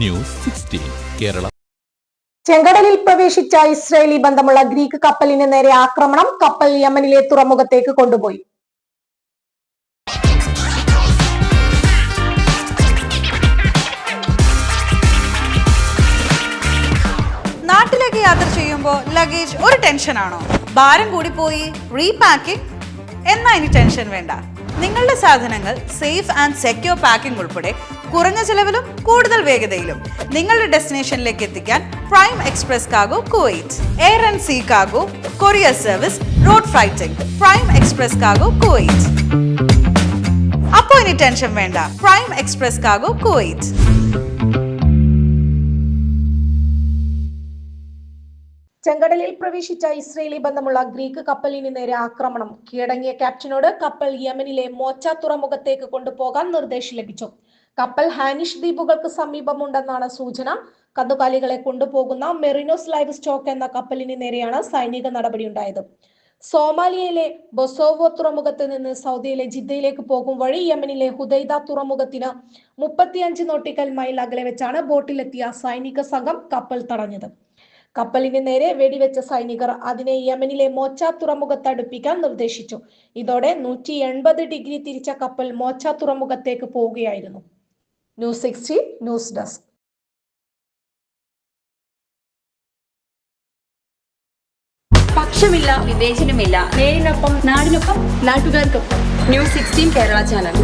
News sixteen Kerala. ചെങ്കടലിൽ പ്രവേശിച്ച Israeli ബന്ധമുള്ള ഗ്രീക്ക് കപ്പലിന് നേരെ ആക്രമണം കപ്പൽ യമനിലെ തുറമുഖത്തേക്ക് കൊണ്ടുപോയി. നാട്ടിലേക്ക് യാത്ര ചെയ്യുമ്പോൾ ലഗേജ് ഒരു ടെൻഷനാണോ? ഭാരം കൂടി പോയി റീപാക്കിംഗ് എന്നാ ഇനി ടെൻഷൻ വേണ്ട. നിങ്ങളുടെ സാധനങ്ങൾ സേഫ് ആൻഡ് സെക്യൂർ പാക്കിംഗ് ഉൾപ്പെടെ കുറഞ്ഞ ചെലവിലും കൂടുതൽ വേഗതയിലും നിങ്ങളുടെ ഡെസ്റ്റിനേഷനിലേക്ക് എത്തിക്കാൻ prime express കാഗോ Kuwait air and see കാഗോ courier service road ഫ്ലൈറ്റിംഗ് prime express കാഗോ Kuwait. അപ്പോ ഇനി ടെൻഷൻ വേണ്ട പ്രൈം എക്സ്പ്രസ് കാഗോ കുവൈറ്റ്. ചെങ്കടലിൽ പ്രവേശിച്ച ഇസ്രയേലി ബന്ധമുള്ള ഗ്രീക്ക് കപ്പലിന് നേരെ ആക്രമണം. കീഴടങ്ങിയ ക്യാപ്റ്റനോട് കപ്പൽ യമനിലെ മോച്ച തുറമുഖത്തേക്ക് കൊണ്ടുപോകാൻ നിർദ്ദേശം ലഭിച്ചു. കപ്പൽ ഹാനിഷ് ദ്വീപുകൾക്ക് സമീപമുണ്ടെന്നാണ് സൂചന. കന്നുകാലികളെ കൊണ്ടുപോകുന്ന മെറിനോസ് ലൈവ് സ്റ്റോക്ക് എന്ന കപ്പലിന് നേരെയാണ് സൈനിക നടപടി നടപടിയുണ്ടായത്. സോമാലിയയിലെ ബൊസോവോ തുറമുഖത്ത് നിന്ന് സൗദിയിലെ ജിദ്ദയിലേക്ക് പോകും വഴി യമനിലെ ഹുദൈദ തുറമുഖത്തിന് മുപ്പത്തിയഞ്ച് നോട്ടിക്കൽ മൈൽ അകലെ വെച്ചാണ് ബോട്ടിലെത്തിയ സൈനിക സംഘം കപ്പൽ തടഞ്ഞത്. കപ്പലിന് നേരെ വെടിവെച്ച സൈനികർ അതിനെ യമനിലെ മോച്ച തുറമുഖത്ത് അടുപ്പിക്കാൻ നിർദ്ദേശിച്ചു. ഇതോടെ നൂറ്റി എൺപത് ഡിഗ്രി തിരിച്ച കപ്പൽ മോച്ച തുറമുഖത്തേക്ക് പോവുകയായിരുന്നു. ന്യൂസ് സിക്സ്റ്റി ന്യൂസ് ഡെസ്ക് പക്ഷമില്ല വിവേചനമില്ല നേരിനൊപ്പം നാടിനൊപ്പം നാട്ടുകാർക്കൊപ്പം ന്യൂസ് സിക്സ്റ്റീൻ കേരള ചാനൽ